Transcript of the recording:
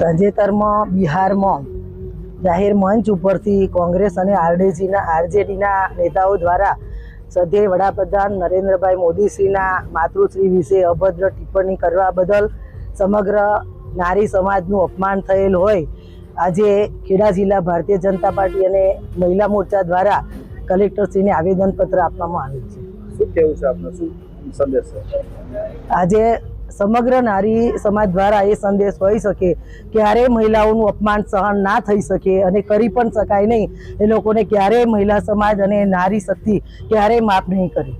તાજેતરમાં બિહારમાં જાહેર મંચ ઉપરથી કોંગ્રેસ અને આરડીસીના, આરજેડીના નેતાઓ દ્વારા સદ્ય વડાપ્રધાન નરેન્દ્રભાઈ મોદીશ્રીના માતૃશ્રી વિશે અભદ્ર ટિપ્પણી કરવા બદલ સમગ્ર નારી સમાજનું અપમાન થયેલ હોય. આજે ખેડા જિલ્લા ભારતીય જનતા પાર્ટી અને મહિલા મોરચા દ્વારા કલેક્ટરશ્રીને આવેદનપત્ર આપવામાં આવ્યું છે. શું કેવું છે આપનો? શું સંદેશ આજે સમગ્ર નારી સમાજ દ્વારા એ સંદેશ હોઈ શકે ક્યારે મહિલાઓનું અપમાન સહન ના થઈ શકે અને કરી પણ શકાય નહીં. એ લોકોને ક્યારેય મહિલા સમાજ અને નારી શક્તિ ક્યારેય માફ નહીં કરે.